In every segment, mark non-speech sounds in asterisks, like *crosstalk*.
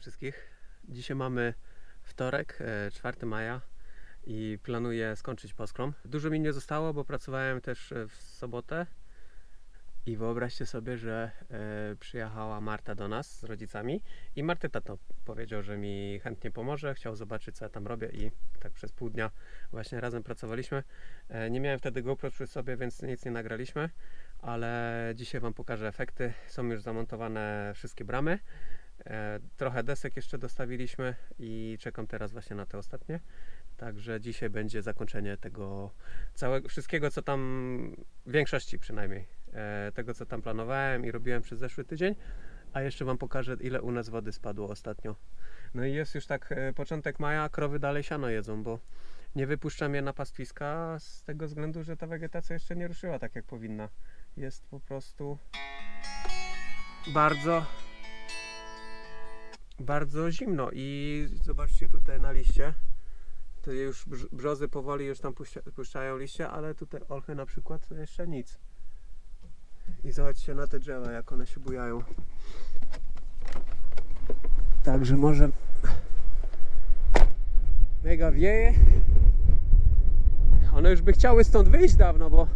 Wszystkich. Dzisiaj mamy wtorek, e, 4 maja i planuję skończyć poskrom. Dużo mi nie zostało, bo pracowałem też e, w sobotę i wyobraźcie sobie, że e, przyjechała Marta do nas z rodzicami i Marty tato powiedział, że mi chętnie pomoże, chciał zobaczyć co ja tam robię i tak przez pół dnia właśnie razem pracowaliśmy. E, nie miałem wtedy GoPro przy sobie, więc nic nie nagraliśmy, ale dzisiaj Wam pokażę efekty. Są już zamontowane wszystkie bramy. E, Trochę desek jeszcze dostawiliśmy i czekam teraz właśnie na te ostatnie. Także dzisiaj będzie zakończenie tego całego, wszystkiego co tam, w większości przynajmniej, e, tego co tam planowałem i robiłem przez zeszły tydzień. A jeszcze Wam pokażę ile u nas wody spadło ostatnio. No i jest już tak e, początek maja, krowy dalej siano jedzą, bo nie wypuszczam je na pastwiska z tego względu, że ta wegetacja jeszcze nie ruszyła tak jak powinna. Jest po prostu bardzo bardzo zimno i zobaczcie tutaj na liście. To już brz- brzozy powoli już tam puszczają liście, ale tutaj olchy na przykład to jeszcze nic. I zobaczcie na te drzewa jak one się bujają. Także może mega wieje. One już by chciały stąd wyjść dawno, bo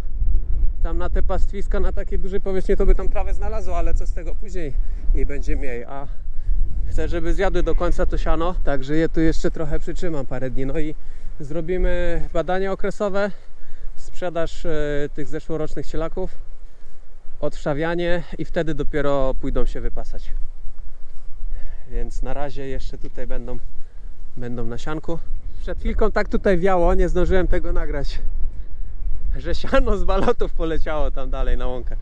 tam na te pastwiska, na takiej dużej powierzchni to by tam trawę znalazło, ale co z tego później jej będzie mniej, a chcę, żeby zjadły do końca to siano, także je tu jeszcze trochę przytrzymam parę dni. No i zrobimy badanie okresowe, sprzedaż e, tych zeszłorocznych cielaków, odszawianie i wtedy dopiero pójdą się wypasać. Więc na razie jeszcze tutaj będą, będą na sianku. Przed chwilką tak tutaj wiało, nie zdążyłem tego nagrać, że siano z balotów poleciało tam dalej na łąkę.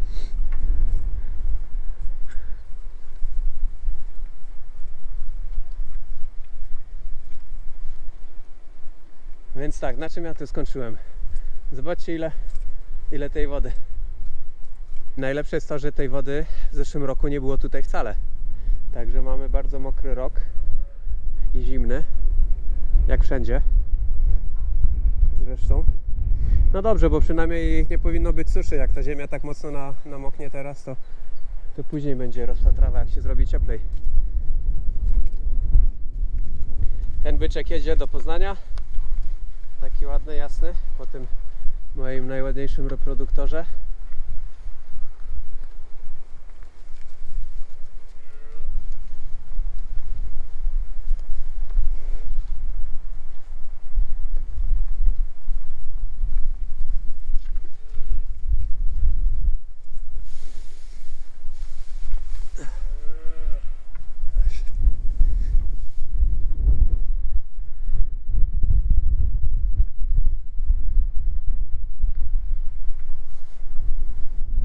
Więc tak, na czym ja tu skończyłem? Zobaczcie ile, ile tej wody. Najlepsze jest to, że tej wody w zeszłym roku nie było tutaj wcale. Także mamy bardzo mokry rok i zimny, jak wszędzie. Zresztą. No dobrze, bo przynajmniej nie powinno być suszy. Jak ta ziemia tak mocno na, namoknie teraz, to, to później będzie rosła trawa, jak się zrobi cieplej. Ten byczek jedzie do Poznania. Taki ładny, jasny, po tym moim najładniejszym reproduktorze.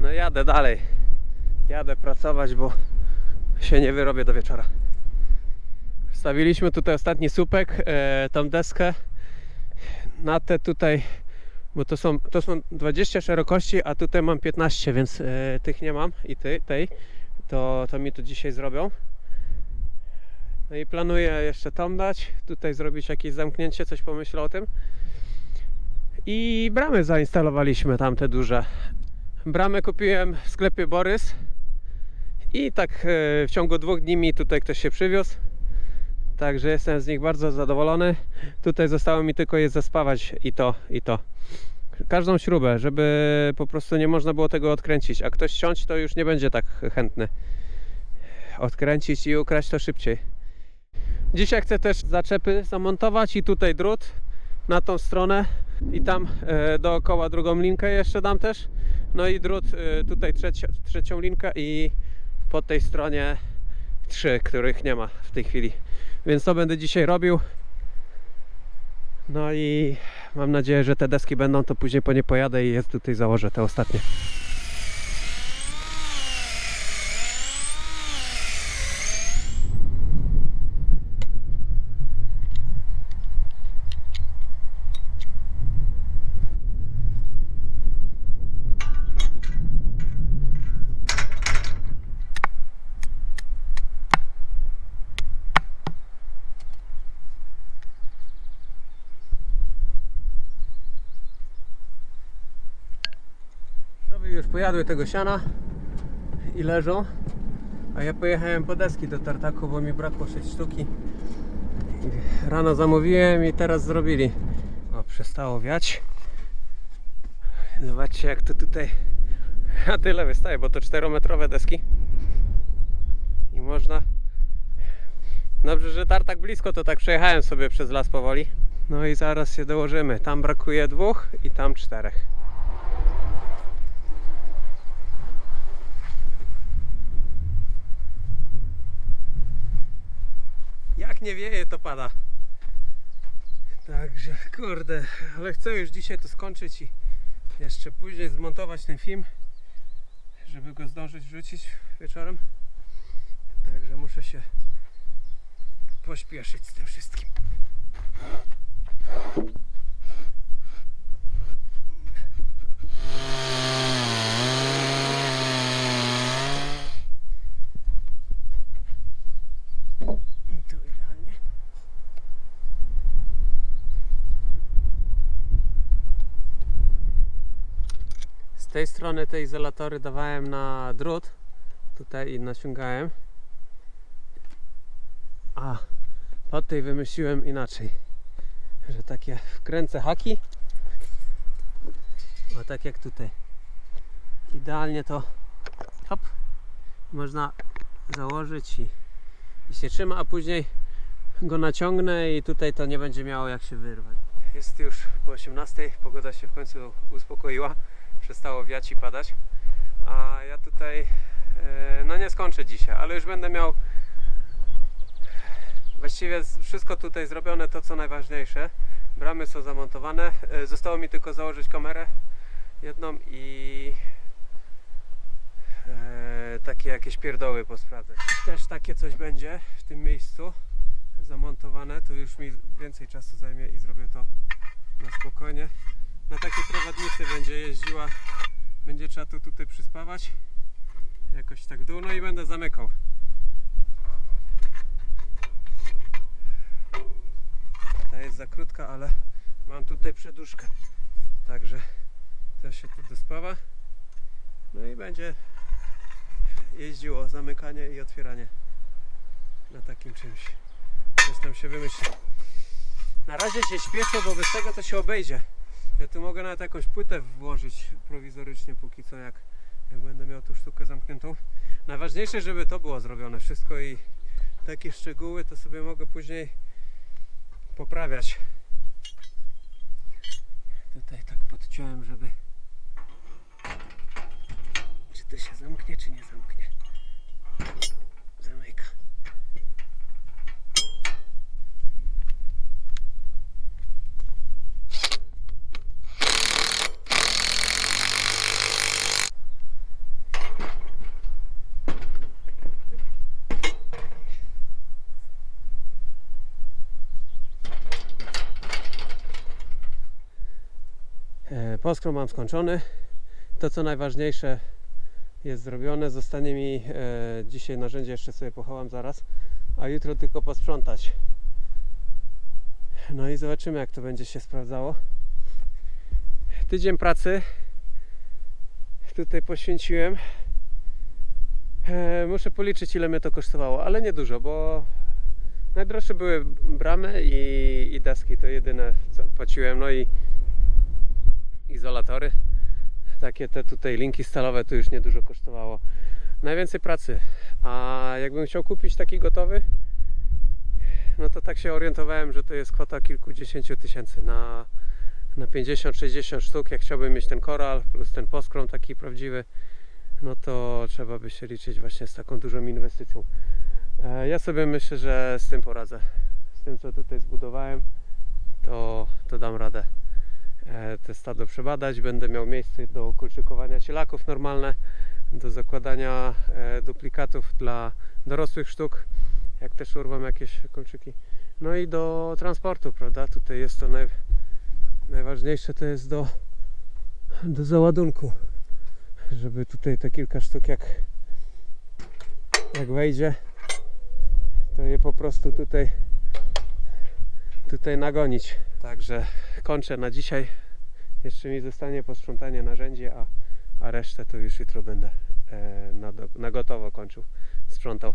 No jadę dalej. Jadę pracować, bo się nie wyrobię do wieczora. Wstawiliśmy tutaj ostatni słupek, e, tą deskę na te tutaj, bo to są, to są 20 szerokości, a tutaj mam 15, więc e, tych nie mam i ty, tej, to, to mi to dzisiaj zrobią. No i planuję jeszcze tam dać, tutaj zrobić jakieś zamknięcie, coś pomyślę o tym. I bramy zainstalowaliśmy tamte duże. Bramę kupiłem w sklepie Borys i tak e, w ciągu dwóch dni mi tutaj ktoś się przywiózł. Także jestem z nich bardzo zadowolony. Tutaj zostało mi tylko je zespawać i to, i to. Każdą śrubę, żeby po prostu nie można było tego odkręcić, a ktoś ściąć to już nie będzie tak chętny. Odkręcić i ukraść to szybciej. Dzisiaj chcę też zaczepy zamontować i tutaj drut na tą stronę i tam e, dookoła drugą linkę jeszcze dam też. No i drut e, tutaj trzecią linkę i po tej stronie trzy, których nie ma w tej chwili. Więc to będę dzisiaj robił. No i mam nadzieję, że te deski będą, to później po nie pojadę i jest tutaj założę te ostatnie. Krowy już pojadły tego siana i leżą. A ja pojechałem po deski do tartaku, bo mi brakło 6 sztuki. Rano zamówiłem i teraz zrobili. O, przestało wiać. Zobaczcie jak to tutaj *laughs* na tyle wystaje, bo to 4-metrowe deski. I można... Dobrze, że tartak blisko, to tak przejechałem sobie przez las powoli. No i zaraz się dołożymy. Tam brakuje dwóch i tam czterech. Jak nie wieje, to pada. Także, kurde, ale chcę już dzisiaj to skończyć i jeszcze później zmontować ten film, żeby go zdążyć wrzucić wieczorem. Także muszę się pośpieszyć z tym wszystkim. I tu idealnie. Z tej strony te izolatory dawałem na drut tutaj i naciągałem. A pod tej wymyśliłem inaczej, że takie wkręcę haki. O tak jak tutaj. Idealnie to hop, można założyć i, i się trzyma, a później go naciągnę i tutaj to nie będzie miało jak się wyrwać. Jest już po 18, pogoda się w końcu uspokoiła, przestało wiać i padać. A ja tutaj e, no nie skończę dzisiaj, ale już będę miał właściwie wszystko tutaj zrobione, to co najważniejsze. Bramy są zamontowane. E, Zostało mi tylko założyć kamerę jedną i e, takie jakieś pierdoły posprawdzać. Też takie coś będzie w tym miejscu zamontowane. To już mi więcej czasu zajmie i zrobię to na spokojnie. Na takiej prowadnicy będzie jeździła, będzie trzeba to tutaj przyspawać. Jakoś tak dół, no i będę zamykał. Ta jest za krótka, ale mam tutaj przeduszkę. Także to się tu dospawa. No i będzie jeździło zamykanie i otwieranie na takim czymś. Coś tam się wymyśli. Na razie się śpieszę, bo bez tego to się obejdzie. Ja tu mogę nawet jakąś płytę włożyć prowizorycznie póki co, jak, jak będę miał tu sztukę zamkniętą. Najważniejsze, żeby to było zrobione wszystko i takie szczegóły to sobie mogę później poprawiać. Tutaj tak podciąłem, żeby Poskrom mam skończony. To co najważniejsze jest zrobione. Zostanie mi e, dzisiaj narzędzie, jeszcze sobie pochowam zaraz, a jutro tylko posprzątać. No i zobaczymy jak to będzie się sprawdzało. Tydzień pracy tutaj poświęciłem. E, muszę policzyć ile mnie to kosztowało, ale nie dużo, bo najdroższe były bramy i, i to jedyne co płaciłem. No i izolatory. Takie te tutaj linki stalowe to już niedużo kosztowało. Najwięcej pracy. A jakbym chciał kupić taki gotowy, no to tak się orientowałem, że to jest kwota kilkudziesięciu tysięcy na, na 50-60 sztuk. Jak chciałbym mieć ten koral plus ten poskrom taki prawdziwy, no to trzeba by się liczyć właśnie z taką dużą inwestycją. E, Ja sobie myślę, że z tym poradzę. Z tym co tutaj zbudowałem, to, to dam radę te stado przebadać. Będę miał miejsce do kulczykowania cielaków normalne, do zakładania e, duplikatów dla dorosłych sztuk, jak też urwam jakieś kolczyki. No i do transportu, prawda? Tutaj jest to naj, najważniejsze, to jest do, do załadunku. Żeby tutaj te kilka sztuk jak, jak wejdzie, to je po prostu tutaj tutaj nagonić. Także kończę na dzisiaj. Jeszcze mi zostanie posprzątanie narzędzi, a, a resztę to już jutro będę e, na, na gotowo kończył. sprzątał.